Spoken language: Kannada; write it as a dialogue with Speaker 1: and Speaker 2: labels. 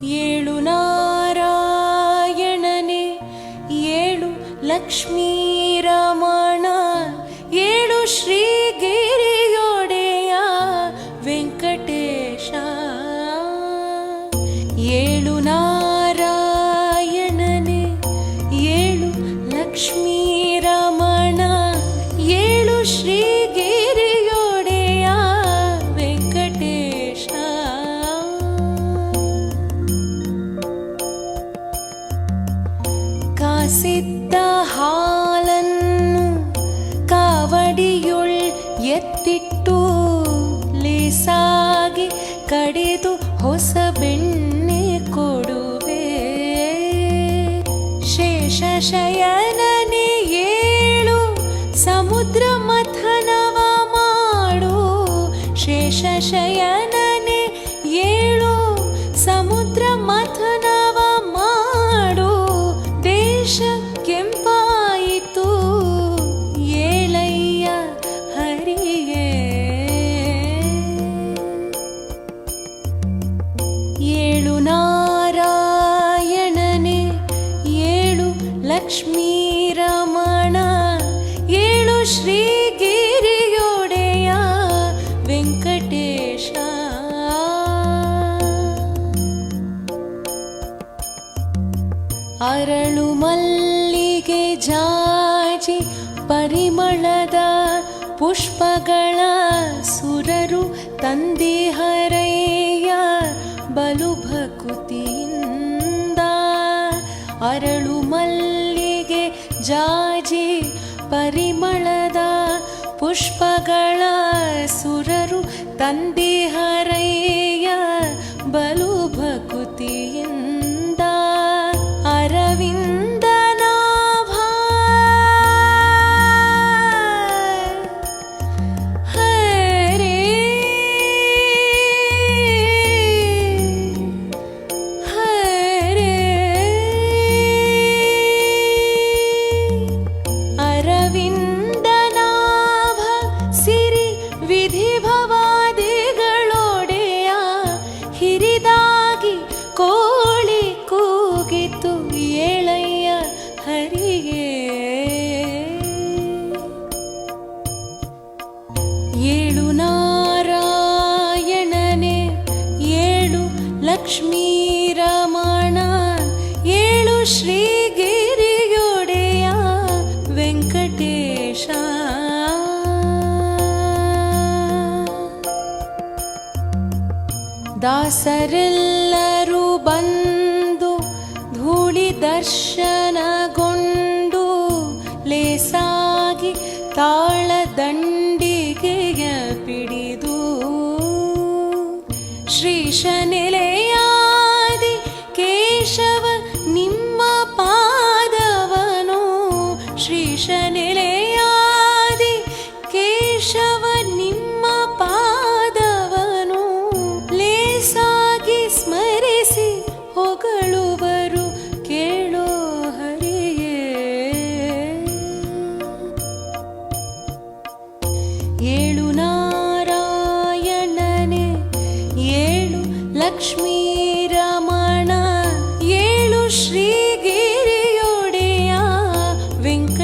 Speaker 1: ಏಳು ನಾರಾಯಣನೆ ಏಳು ಲಕ್ಷ್ಮೀ ರಮಣ ಏಳು ಶ್ರೀಗಿರಿಯೊಡೆಯ ವೆಂಕಟೇಶ ಏಳು ನಾರಾಯಣನೆ ಏಳು ಲಕ್ಷ್ಮೀ ರಮಣ ಏಳು ಶ್ರೀಗಿರಿಯೊಡೆಯ ಕಾಸಿದ್ದ ಹಾಲನ್ನು ಕಾವಡಿಯೊಳ್ ಎತ್ತಿಟ್ಟು ಲೇಸಾಗಿ ಕಡೆದು ಹೊಸ ಬೆಣ್ಣೆ ಕೊಡುವೆ. ಶೇಷ ಶಯನನೆ ಏಳು ಸಮುದ್ರ ಮಥನವ ಮಾಡು. ಶೇಷ ಲಕ್ಷ್ಮೀ ರಮಣ, ಏಳು ಶ್ರೀಗಿರಿಯೋಡೆಯ ವೆಂಕಟೇಶ. ಅರಳು ಮಲ್ಲಿಗೆ ಜಾಜಿ, ಪರಿಮಳದ ಪುಷ್ಪಗಳ ಸುರರು ತಂದಿಹರಯ್ಯ ಬಲು ಭಕುತಿಯಿಂದ ಅರಳು ಮಲ್ಲಿಗೆ ಜಾಜಿ ಪರಿಮಳದ ಪುಷ್ಪಗಳ ಸುರರು ತಂದಿಹರಯ್ಯ ಬಲು ಭಕುತಿಯಿಂದ ಅರವಿಂದನಾಭ ದಾಸರೆಲ್ಲರೂ ಬಂದು ಧೂಳಿ ದರ್ಶನಗೊಂಡು ಲೇಸಾಗಿ ತಾಳದಂಡಿಗೆಯ ಪಿಡಿದು ಶ್ರೀಶ ലക്ഷ്മീരമണ ഏഴു ശ്രീഗിരിയോടെയാ വെങ്ക